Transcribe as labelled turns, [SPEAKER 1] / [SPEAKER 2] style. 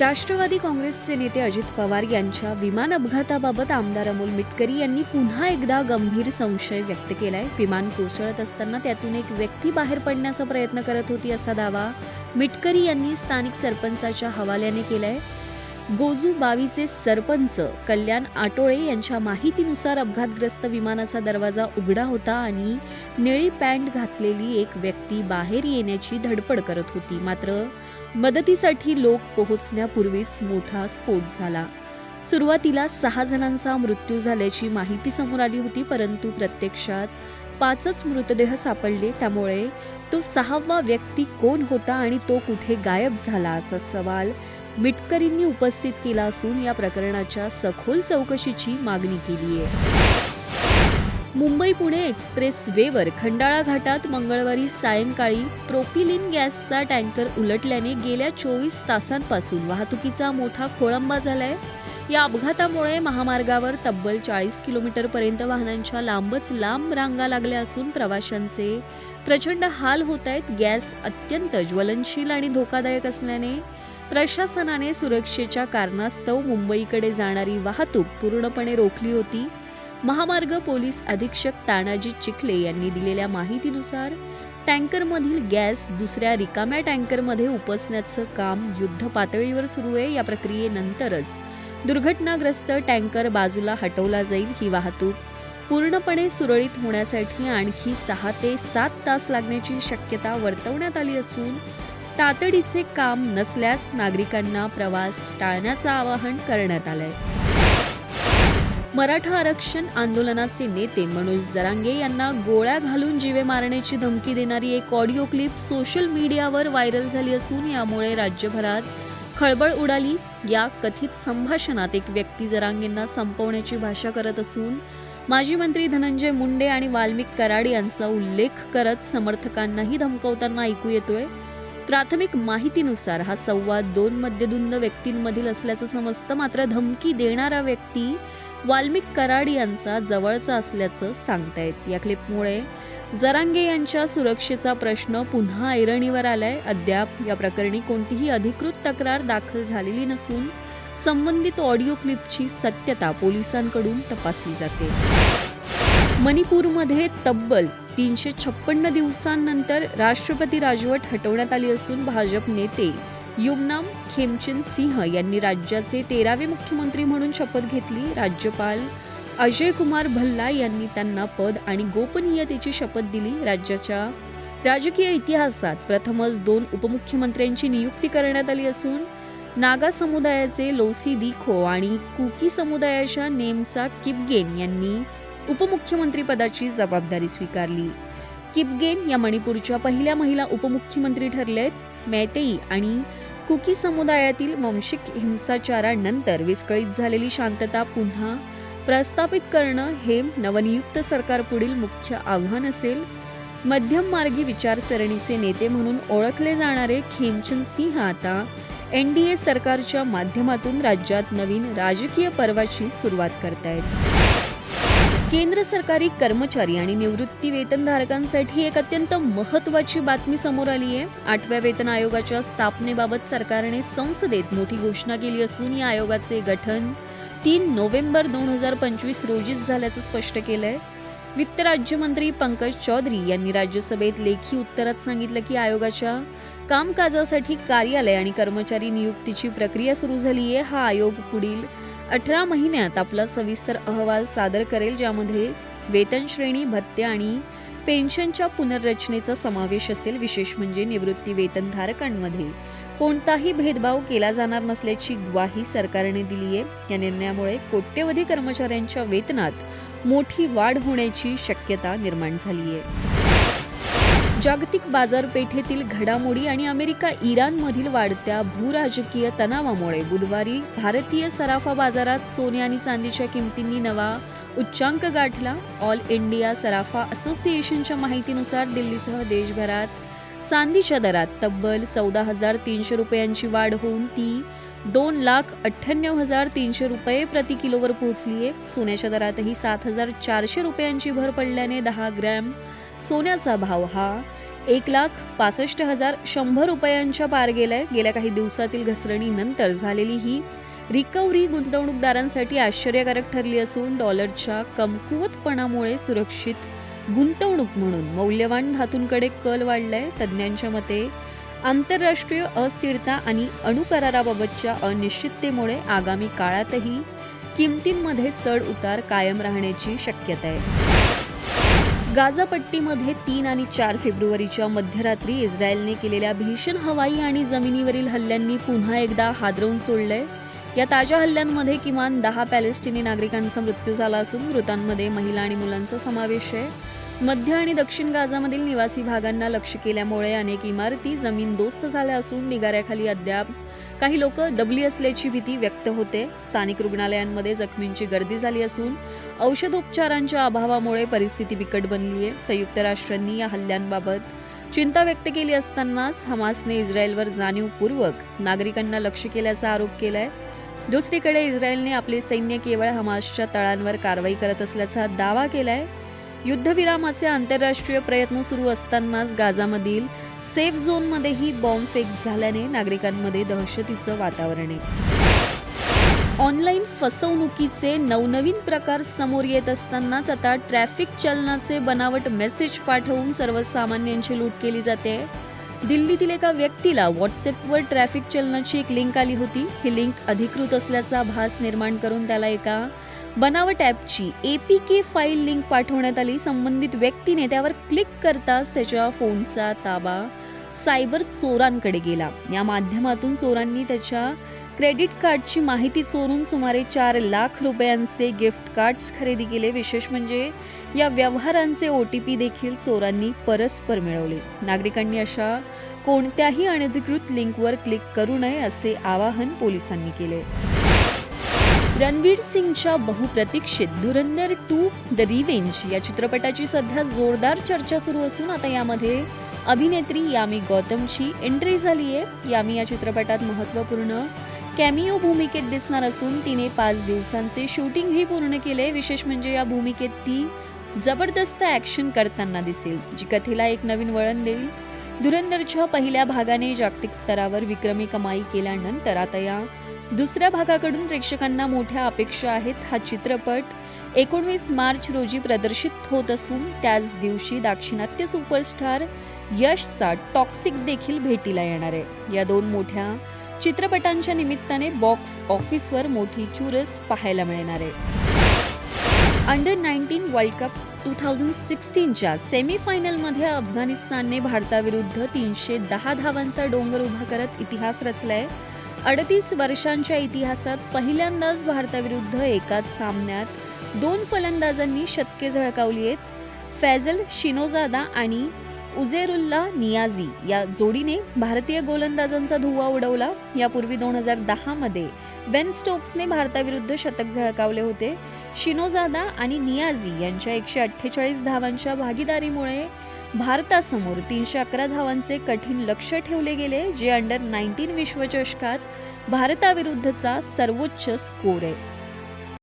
[SPEAKER 1] राष्ट्रवादी काँग्रेसचे नेते अजित पवार यांच्या विमान अपघाताबाबत आमदार अमोल मिटकरी यांनी पुन्हा एकदा गंभीर संशय व्यक्त केलाय. विमान कोसळत असताना त्यातून एक व्यक्ती बाहेर पडण्याचा प्रयत्न करत होती असा दावा मिटकरी यांनी स्थानिक सरपंचाच्या हवाल्याने केलाय. गोजू बावीचे सरपंच कल्याण आटोळे यांच्या माहितीनुसार अपघातग्रस्त विमानाचा दरवाजा उघडा होता आणि निळी पॅन्ट घातलेली एक व्यक्ती बाहेर येण्याची धडपड करत होती. मात्र मदतीसाठी लोक पोहोचण्यापूर्वीच मोठा स्फोट झाला. सुरुवातीला सहा जणांचा मृत्यू झाल्याची माहिती समोर आली होती परंतु प्रत्यक्षात पाचच मृतदेह सापडले. त्यामुळे तो सहावा व्यक्ती कोण होता आणि तो कुठे गायब झाला असा सवाल मिटकरींनी उपस्थित केला असून या प्रकरणाच्या सखोल चौकशीची मागणी केली आहे. मुंबई पुणे एक्सप्रेस वेवर खंडाळा घाटात मंगळवारी सायंकाळी प्रोपिलिन गॅसचा टँकर उलटल्याने गेल्या चोवीस तासांपासून वाहतुकीचा मोठा खोळंबा झालाय. या अपघातामुळे महामार्गावर तब्बल चाळीस किलोमीटरपर्यंत वाहनांच्या लांबच लांब रांगा लागल्या असून प्रवाशांचे प्रचंड हाल होत आहेत गॅस अत्यंत ज्वलनशील आणि धोकादायक असल्याने प्रशासनाने सुरक्षेच्या कारणास्तव मुंबईकडे जाणारी वाहतूक पूर्णपणे रोखली होती. महामार्ग पोलीस अधीक्षक तानाजी चिखले यांनी दिलेल्या माहितीनुसार टँकरमधील गॅस दुसऱ्या रिकाम्या टँकरमध्ये उपसण्याचं काम युद्ध पातळीवर सुरू आहे. या प्रक्रियेनंतरच दुर्घटनाग्रस्त टँकर बाजूला हटवला जाईल ही वाहतूक पूर्णपणे सुरळीत होण्यासाठी आणखी सहा ते सात तास लागण्याची शक्यता वर्तवण्यात आली असून तातडीचे काम नसल्यास नागरिकांना प्रवास टाळण्याचं आवाहन करण्यात आलं आहे मराठा आरक्षण आंदोलनाचे नेते मनोज जरांगे यांना गोळ्या घालून जीवे मारण्याची धमकी देणारी एक ऑडिओ क्लिप सोशल मीडियावर व्हायरल झाली असून यामुळे राज्यभरात खळबळ उडाली. या कथित संभाषणात एक व्यक्ती जरांगेंना संपवण्याची भाषा करत असून माजी मंत्री धनंजय मुंडे आणि वाल्मिक कराड यांचा उल्लेख करत समर्थकांनाही धमकवताना ऐकू येतोय. प्राथमिक माहितीनुसार हा संवाद दोन मध्यधुंद व्यक्तींमधील असल्याचं समजतं. मात्र धमकी देणारा व्यक्ती वाल्मिक कराड यांचा जवळचा असल्याचं सांगता येत. या क्लिपमुळे जरांगे यांच्या सुरक्षेचा प्रश्न पुन्हा ऐरणीवर आलाय. अद्याप या प्रकरणी कोणतीही अधिकृत तक्रार दाखल झालेली नसून संबंधित ऑडिओ क्लिपची सत्यता पोलिसांकडून तपासली जाते. मणिपूरमध्ये तब्बल तीनशे छप्पन्न दिवसांनंतर राष्ट्रपती राजवट हटवण्यात आली असून भाजप नेते युमनाम खेमचंद सिंह यांनी राज्याचे तेरावे मुख्यमंत्री म्हणून शपथ घेतली. राज्यपाल अजय कुमार भल्ला यांनी त्यांना पद आणि गोपनीयतेची शपथ दिली. राज्याच्या राजकीय इतिहासात प्रथमच दोन उपमुख्यमंत्र्यांची नियुक्ती करण्यात आली असून नागा समुदायाचे लोसी दिखो आणि कुकी समुदायाच्या नेमचा किपगेन यांनी उपमुख्यमंत्रीपदाची जबाबदारी स्वीकारली. किपगेन या मणिपूरच्या पहिल्या महिला उपमुख्यमंत्री ठरल्या आहेत मैतेई आणि कुकी समुदायातील वंशिक हिंसाचारानंतर विस्कळीत झालेली शांतता पुन्हा प्रस्थापित करणं हे नवनियुक्त सरकारपुढील मुख्य आव्हान असेल. मध्यम मार्गी विचारसरणीचे नेते म्हणून ओळखले जाणारे खेमचंद सिंह आता एन डी ए सरकारच्या माध्यमातून राज्यात नवीन राजकीय पर्वाची सुरुवात करतायत. केंद्र सरकारी कर्मचारी आणि निवृत्ती वेतनधारकांसाठी एक अत्यंत महत्वाची बातमी समोर आली आहे. आठव्या वेतन आयोगाच्या स्थापनेबाबत सरकारने संसदेत मोठी घोषणा केली असून या आयोगाचे गठन तीन नोव्हेंबर दोन हजार पंचवीस रोजीच झाल्याचं स्पष्ट केलंय. वित्त राज्यमंत्री पंकज चौधरी यांनी राज्यसभेत लेखी उत्तरात सांगितलं की आयोगाच्या कामकाजासाठी कार्यालय आणि कर्मचारी नियुक्तीची प्रक्रिया सुरू झाली आहे हा आयोग पुढील अठरा महिन्यात आपला सविस्तर अहवाल सादर करेल ज्यामध्ये वेतन श्रेणी भत्ते आणि पेन्शनच्या पुनर्रचनेचा समावेश असेल. विशेष म्हणजे निवृत्ती वेतनधारकांमध्ये कोणताही भेदभाव केला जाणार नसल्याची ग्वाही सरकारने दिली आहे या निर्णयामुळे कोट्यवधी कर्मचाऱ्यांच्या वेतनात मोठी वाढ होण्याची शक्यता निर्माण झाली आहे जागतिक बाजारपेठेतील घडामोडी आणि अमेरिका इराणमधील वाढत्या भूराजकीय तणावामुळे बुधवारी भारतीय सराफा बाजारात सोने आणि चांदीच्या किमतींनी नवा उच्चांक गाठला. ऑल इंडिया सराफा असोसिएशनच्या माहितीनुसार दिल्लीसह देशभरात चांदीच्या दरात तब्बल चौदा हजार तीनशे रुपयांची वाढ होऊन ती दोन लाख अठ्ठ्याण्णव हजार तीनशे रुपये प्रति किलोवर पोहोचली आहे सोन्याच्या दरातही सात हजार चारशे रुपयांची भर पडल्याने दहा ग्रॅम सोन्याचा भाव हा एक लाख पासष्ट हजार शंभर रुपयांच्या पार गेलाय. गेल्या काही दिवसातील घसरणीनंतर झालेली ही रिकव्हरी गुंतवणूकदारांसाठी आश्चर्यकारक ठरली असून डॉलरच्या कमकुवतपणामुळे सुरक्षित गुंतवणूक म्हणून मौल्यवान धातूंकडे कल वाढलाय. तज्ज्ञांच्या मते आंतरराष्ट्रीय अस्थिरता आणि अणुकराराबाबतच्या अनिश्चिततेमुळे आगामी काळातही किमतींमध्ये चढ उतार कायम राहण्याची शक्यता आहे. गाझापट्टीमध्ये तीन आणि चार फेब्रुवारीच्या मध्यरात्री इस्रायलने केलेल्या भीषण हवाई आणि जमिनीवरील हल्ल्यांनी पुन्हा एकदा हादरवून सोडलंय. या ताज्या हल्ल्यांमध्ये किमान दहा पॅलेस्टिनी नागरिकांचा मृत्यू झाला असून मृतांमध्ये महिला आणि मुलांचा समावेश आहे. मध्य आणि दक्षिण गाझामधील निवासी भागांना लक्ष केल्यामुळे अनेक इमारती जमीनदोस्त झाल्या असून निगाऱ्याखाली अद्याप काही लोक दबली असल्याची भीती व्यक्त होते. स्थानिक रुग्णालयांमध्ये जखमींची गर्दी झाली असून औषधोपचारांच्या अभावामुळे परिस्थिती बिकट बनली आहे संयुक्त राष्ट्रांनी या हल्ल्यांबाबत चिंता व्यक्त केली असतानाच हमासने इस्रायलवर जाणीवपूर्वक नागरिकांना लक्ष केल्याचा आरोप केलाय. दुसरीकडे इस्रायलने आपले सैन्य केवळ हमासच्या तळांवर कारवाई करत असल्याचा दावा केलाय. युद्धविरामाचे आंतरराष्ट्रीय प्रयत्न सुरू असतानाच गाझामधील सेफ झोनमध्येही बॉम्ब फेक झाल्याने नागरिकांमध्ये दहशतीचं वातावरण आहे. ऑनलाईन फसवणुकीचे नवनवीन प्रकार समोर येत असतानाच आता ट्रॅफिक चलनाचे बनावट मेसेज पाठवून सर्वसामान्यांची लूट केली जाते. दिल्लीतील एका व्यक्तीला व्हॉट्सअपवर ट्रॅफिक चलनाची एक लिंक आली होती. ही लिंक अधिकृत असल्याचा भास निर्माण करून त्याला एका बनावट ॲपची A P K file link पाठवण्यात आली. संबंधित व्यक्तीने त्यावर क्लिक करताच त्याच्या फोनचा ताबा सायबर चोरांकडे गेला. या माध्यमातून चोरांनी त्याच्या क्रेडिट कार्डची माहिती चोरून सुमारे चार लाख रुपयांचे गिफ्ट कार्ड्स खरेदी केले. विशेष म्हणजे या व्यवहारांचे ओ टी पी देखील चोरांनी परस्पर मिळवले. नागरिकांनी अशा कोणत्याही अनधिकृत लिंकवर क्लिक करू नये असे आवाहन पोलिसांनी केले. रणवीर सिंगच्या बहुप्रतीक्षित धुरंधर टू द रिवेंज या चित्रपटाची सध्या जोरदार चर्चा सुरू असून आता यामध्ये अभिनेत्री यामी गौतमची एंट्री झाली आहे. यामी या चित्रपटात महत्त्वपूर्ण कॅमिओ भूमिकेत दिसणार असून तिने पाच दिवसांचे शूटिंगही पूर्ण केले विशेष म्हणजे या भूमिकेत ती जबरदस्त ॲक्शन करताना दिसेल जी कथेला एक नवीन वळण देईल. धुरंधरच्या पहिल्या भागाने जागतिक स्तरावर विक्रमी कमाई केल्यानंतर आता या दुसऱ्या भागाकडून प्रेक्षकांना मोठ्या अपेक्षा आहेत. हा चित्रपट एकोणवीस मार्च रोजी प्रदर्शित होत असून त्याच दिवशी दाक्षिणात्य सुपरस्टार यशचा टॉक्सिक देखील भेटीला येणार आहे. या दोन मोठ्या चित्रपटांच्या निमित्ताने बॉक्स ऑफिसवर मोठी चुरस पाहायला मिळणार आहे. Under nineteen world cup two thousand सिक्स्टीनच्या सेमीफायनलमध्ये अफगाणिस्तानने भारताविरुद्ध तीनशे दहा धावांचा डोंगर उभा करत इतिहास रचलाय. अडतीस वर्षांच्या इतिहासात पहिल्यांदाच भारताविरुद्ध एकाच सामन्यात दोन फलंदाजांनी शतके झळकावली आहेत. फैजल शिनोजादा आणि उझेरुल्ला नियाझी या जोडीने भारतीय गोलंदाजांचा धुव्वा उडवला. यापूर्वी दोन हजार दहामध्ये बेन स्टोक्सने भारताविरुद्ध शतक झळकावले होते. शिनोजादा आणि नियाझी यांच्या एकशे अठ्ठेचाळीस धावांच्या भागीदारीमुळे भारतासमोर तीनशे अकरा धावांचे कठीण लक्ष ठेवले गेले जे अंडर नाईन्टीन विश्वचषकात भारताविरुद्धचा सर्वोच्च स्कोर आहे.